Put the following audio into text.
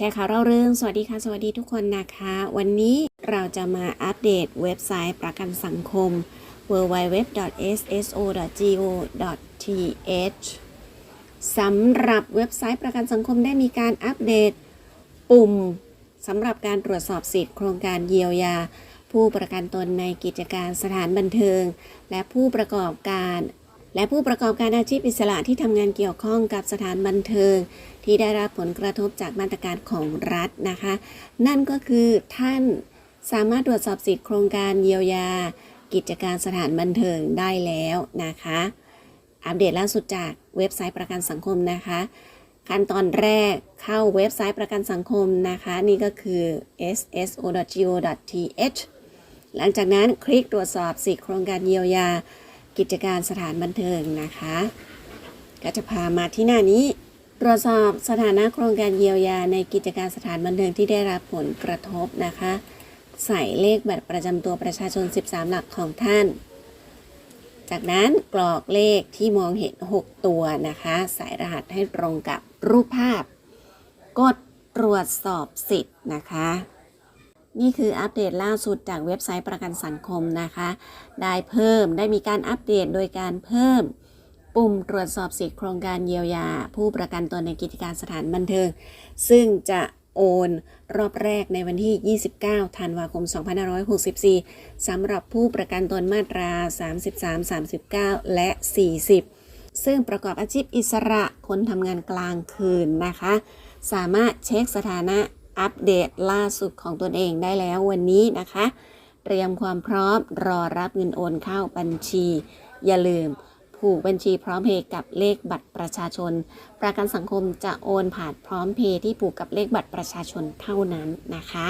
ชร์ข่าวเล่าเรื่องสวัสดีค่ะ สวัสดีทุกคนนะคะ วันนี้เราจะมาอัปเดตเว็บไซต์ประกันสังคม www.sso.go.th สำหรับเว็บไซต์ประกันสังคมได้มีการอัปเดต ปุ่มสำหรับการตรวจสอบสิทธิโครงการเยียวยา ผู้ประกันตนในกิจการสถานบันเทิง และผู้ประกอบการ และผู้ประกอบการอาชีพอิสระที่ทำงานเกี่ยวข้องกับสถานบันเทิง ที่ได้รับผลกระทบจากมาตรการของรัฐนะคะ นั่นก็คือท่านสามารถตรวจสอบสิทธิโครงการเยียวยา กิจการสถานบันเทิงได้แล้วนะคะ อัปเดตล่าสุดจากเว็บไซต์ประกันสังคมนะคะขั้นตอนแรกเข้าเว็บไซต์ประกันสังคมนะคะ นี่ก็คือ sso.go.th หลังจากนั้นคลิกตรวจสอบสิทธิโครงการเยียวยา กิจการสถานบันเทิงนะคะ ก็จะพามาที่หน้านี้ ตรวจสอบสถานะโครงการเยียวยาในกิจการสถานบันเทิงที่ได้รับผลกระทบนะคะ ใส่เลขบัตรประจำตัวประชาชน 13 หลักของท่าน จากนั้นกรอกเลขที่มองเห็น 6 ตัวนะคะ ใส่รหัสให้ตรงกับรูปภาพ กดตรวจสอบสิทธิ์นะคะ นี่คืออัปเดตล่าสุดจากเว็บไซต์ประกันสังคมนะคะ ได้เพิ่มได้มีการอัปเดตโดยการเพิ่ม ปุ่มตรวจสอบสิทธิโครงการเยียวยา ผู้ประกันตนในกิจการสถานบันเทิง ซึ่งจะโอนรอบแรกในวันที่ 29 ธันวาคม 2564 สำหรับผู้ประกันตนมาตรา 33 39 และ 40 ซึ่งประกอบอาชีพอิสระคนทำงานกลางคืนนะคะ สามารถเช็คสถานะ อัปเดตล่าสุดของตนเองได้แล้ววันนี้นะคะ เตรียมความพร้อมรอรับเงินโอนเข้าบัญชี อย่าลืม ผูกบัญชีพร้อมเพย์กับเลขบัตรประชาชน ประกันสังคมจะโอนผ่านพร้อมเพย์ที่ผูกกับเลขบัตรประชาชนเท่านั้นนะคะ